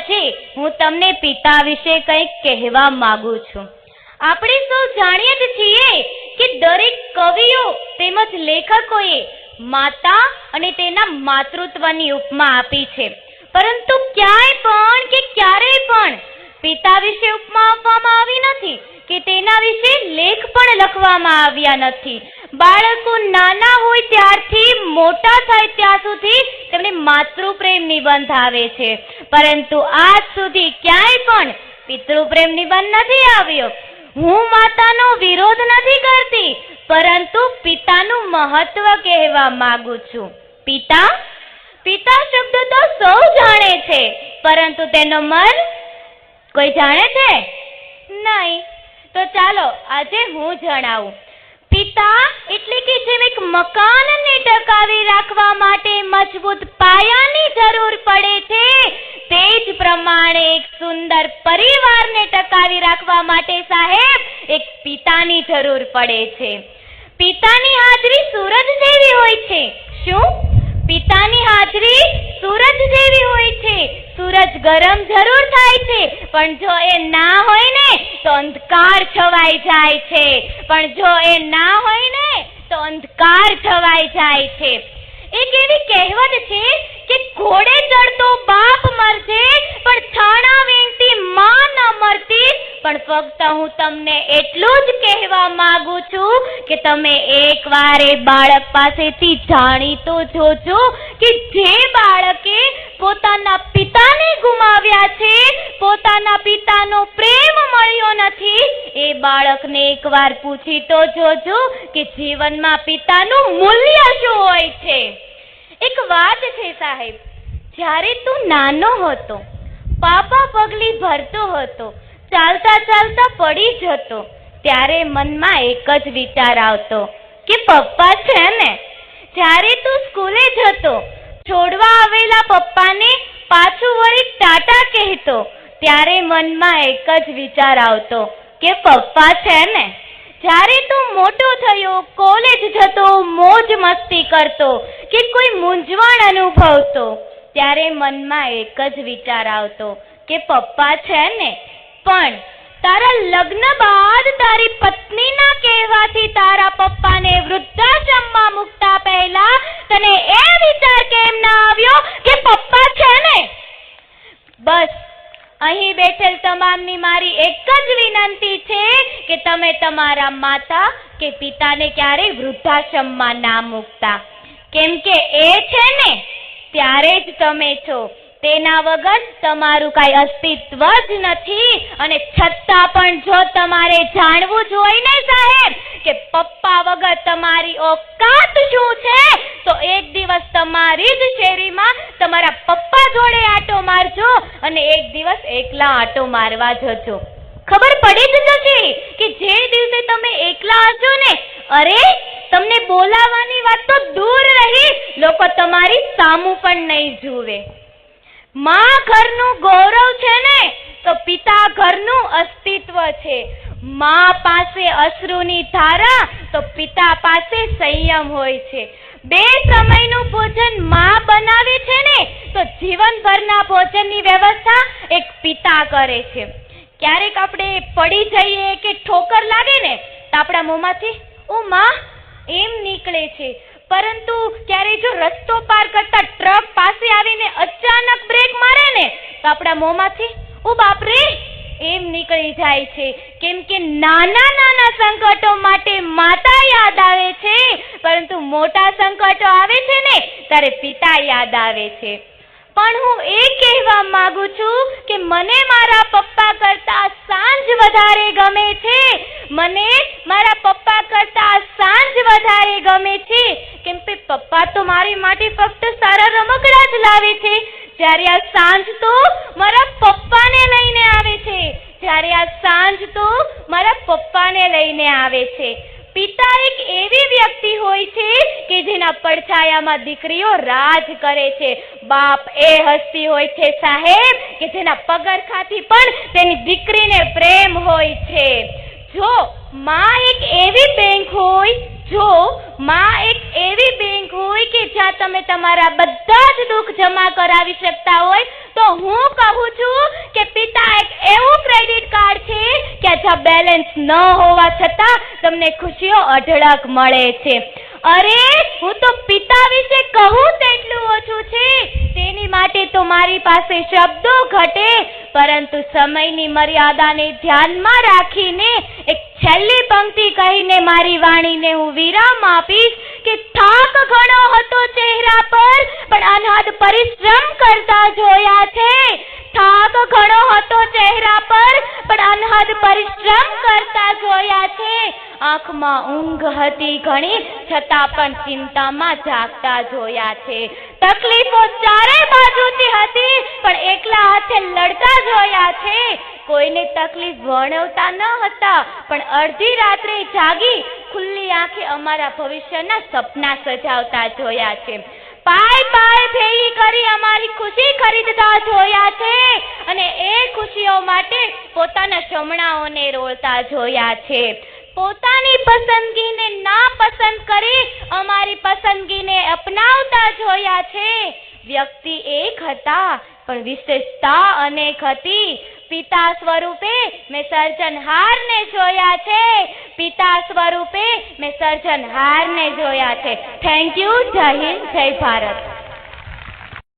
પછી હું તમને પિતા વિશે કંઈક કહેવા માંગુ છું. આપણે સૌ જાણીએ જ છીએ કે દરેક કવિઓ તેમજ લેખકોએ માતા અને તેના માતૃત્વની ઉપમા આપી છે. પરંતુ ક્યાંય પણ કે ક્યારેય પણ પિતા વિશે ઉપમા આપવામાં આવી નથી કે તેના વિશે લેખ પણ લખવામાં આવ્યા નથી. બાળકો નાના હોય ત્યારથી મોટા થાય ત્યાં સુધી તેમને માતૃપ્રેમ નિબંધ આવે છે. પરંતુ આજ સુધી ક્યાંય પણ પિતૃપ્રેમ નિબંધ નથી આવ્યો. હું માતાનો વિરોધ નથી કરતી, પરંતુ પિતાનું મહત્વ કહેવા માંગુ છું. પિતા? પિતા શબ્દ તો સૌ જાણે છે, પરંતુ તેનો મન કોઈ જાણે છે? નહીં. તો ચાલો, આજે હું જણાવું. પિતા એટલે કે જેમ એક મકાનને ટકાવી રાખવા માટે મજબૂત પાયાની જરૂર પડે છે, તે જ પ્રમાણે એક સુંદર પરિવારને ટકાવી રાખવા માટે સાહેબ એક પિતાની જરૂર પડે છે. પિતાની હાજરી સૂરજ જેવી હોય છે. શું? પિતાની હાજરી સૂરજ જેવી હોય છે. સૂરજ ગરમ જરૂર છે. પણ જો એ ના હોય ને, તો અંધકાર છવાઈ જાય છે. પણ જો એ ના હોય ને, તો અંધકાર છવાઈ જાય છે. એક એવી કહેવત છે કે ઘોડે ચડતો બાપ મરશે પણ છાણા વીણતી માં ન મરતી પણ ફક્ત હું તમને એટલું જ કહેવા માંગુ છું કે તમે એકવાર એ બાળક પાસેથી જાણી તો જોજો કે જે બાળકે પોતાના પિતાને ગુમાવ્યા છે, પોતાના પિતાનો પ્રેમ મળ્યો નથી, એ બાળકને એકવાર પૂછી તો જોજો કે જીવનમાં પિતાનું મૂલ્ય શું હોય છે. એક વાત છે સાહેબ, જ્યારે તું નાનો હતો, પાપા પગલી ભરતો હતો ચાલતા ચાલતા પડી જતો. ત્યારે મનમાં એક જ વિચાર આવતો કે પપ્પા છે ને, જ્યારે તું સ્કૂલે જતો, છોડવા આવેલા પપ્પાને પાછું વળી ટાટા કહેતો. ત્યારે મનમાં એક જ વિચાર આવતો કે પપ્પા છે ને, જ્યારે તું મોટો થયો, કોલેજ જતો, મોજ મસ્તી કરતો કે કોઈ મૂંઝવણ અનુભવતો. ત્યારે મનમાં એક જ વિચાર આવતો કે પપ્પા છે ને પણ તારા લગ્ન બાદ તારી પત્નીના કહેવાથી તારા પપ્પાને વૃદ્ધાશ્રમમાં મૂકતા પહેલા તને એ વિચાર કેમ ના આવ્યો કે પપ્પા છે ને? બસ, અહીં બેઠેલ તમામની મારી એક જ વિનંતી છે કે તમે તમારા માતા કે પિતાને ક્યારેય વૃદ્ધાશ્રમમાં ના મૂકતા. કેમ કે એ છે ને, ત્યારે જ તમે છો. તેના વગર તમારું કાંઈ અસ્તિત્વ જ નથી. અને છતાં પણ જો તમારે જાણવું જોઈએ ને સાહેબ, કે પપ્પા વગર તમારી ઓકાત શું છે, તો એક દિવસ તમારી જ શેરીમાં તમારા પપ્પા જોડે આટો મારજો અને એક દિવસ એકલા આટો મારવા જજો. ખબર પડી જ જશે કે જે દિવસે તમે એકલા હશો ને, અરે, તમને બોલાવવાની વાત તો દૂર રહી. લોકો તમારી સામું પણ નહીં જુએ. માં ઘરનું ગૌરવ છે ને, તો પિતા ઘરનું અસ્તિત્વ છે. માં પાસે અશ્રુની ધારા, તો પિતા પાસે સંયમ હોય છે. બે સમયનું ભોજનમાં બનાવે છે ને, તો જીવનભરના ભોજનની વ્યવસ્થા એક પિતા કરે છે. ક્યારેક આપણે પડી જઈએ કે ઠોકર લાગે ને, તો આપણા મોંમાંથી ઓ માં, એમ નીકળે છે. પરંતુ ક્યારે જો રસ્તો પાર કરતા ટ્રક પાસે આવીને અચાનક બ્રેક મારે ને, તો આપણા મોંમાંથી, ઓ બાપરે! એમ નીકળી જાય છે. કેમ કે નાના નાના સંકટો માટે માતા યાદ આવે છે. પરંતુ મોટા સંકટો આવે છે ને, ત્યારે પિતા યાદ આવે છે. પણ હું એ કહેવા માંગુ છું કે મને મારા પપ્પા કરતા સાંજ વધારે ગમે છે. મને મારા પપ્પા કરતા સાંજ વધારે ગમે છે કેમ કે પપ્પા તો મારી માટે ફક્ત સારા રમકડા લાવે છે. જ્યારે આ સાંજ તો મારા પપ્પાને લઈને આવે છે. જ્યારે આ સાંજ તો મારા પપ્પાને લઈને આવે છે. પિતા એક એવી વ્યક્તિ હોય છે કે જેના પડછાયામાં દીકરીઓ રાજ કરે છે. બાપ એ હસ્તી હોય છે સાહેબ કે જેના પગરખાથી પણ તેની દીકરીને પ્રેમ હોય છે. જો માં એક એવી બેંક હોય, જો માં એક એવી બેંક હોય કે જ્યાં તમે તમારા બધા જ દુઃખ જમા કરાવી શકતા હોય, તો હું કહું છું કે પિતા એક એવું ક્રેડિટ કાર્ડ છે કે જ્યાં બેલેન્સ ન હોવા છતાં તમને ખુશીઓ અઢળક મળે છે. અરે, હું તો પિતા વિશે કહું તેટલું ઓછું છે. તેની માટે તો મારી પાસે શબ્દો ઘટે. પરંતુ સમયની મર્યાદાને ધ્યાનમાં રાખીને એક છેલ્લી પંક્તિ કહીને મારી વાણીને હું વિરામ આપીશ કે થાક ઘણો હતો ચહેરા પર, પણ અનહદ પરિશ્રમ કરતા જોયા છે. થાક ઘણો હતો ચહેરા પર, પણ અનહદ પરિશ્રમ કરતા જોયા છે. આંખમાં ઊંઘ હતી ઘણી, છતાં પણ ચિંતામાં જાગતા જોયા છે. તકલીફો ચારે બાજુથી હતી, પણ એકલા હાથે લડતા જોયા છે. કોઈને તકલીફ વર્ણવતા ન હતા, પણ અડધી રાત્રે જાગી, ખુલ્લી આંખે અમારા ભવિષ્યના સપના સજાવતા જોયા છે. પાય પાય ભેગી કરી અમારી ખુશી ખરીદતા જોયા છે અને એ ખુશીઓ માટે પોતાના જમણાઓને રોળતા જોયા છે. પોતાની પસંદગીને ના પસંદ કરી અમારી પસંદગીને અપનાવતા જોયા છે. વ્યક્તિ એક હતા, પણ વિશેષતા અનેક હતી. પિતા સ્વરૂપે મેં સર્જનહારને જોયા છે. પિતા સ્વરૂપે મેં સર્જનહારને જોયા છે. થેન્ક યુ જય હિન્દ, જય ભારત.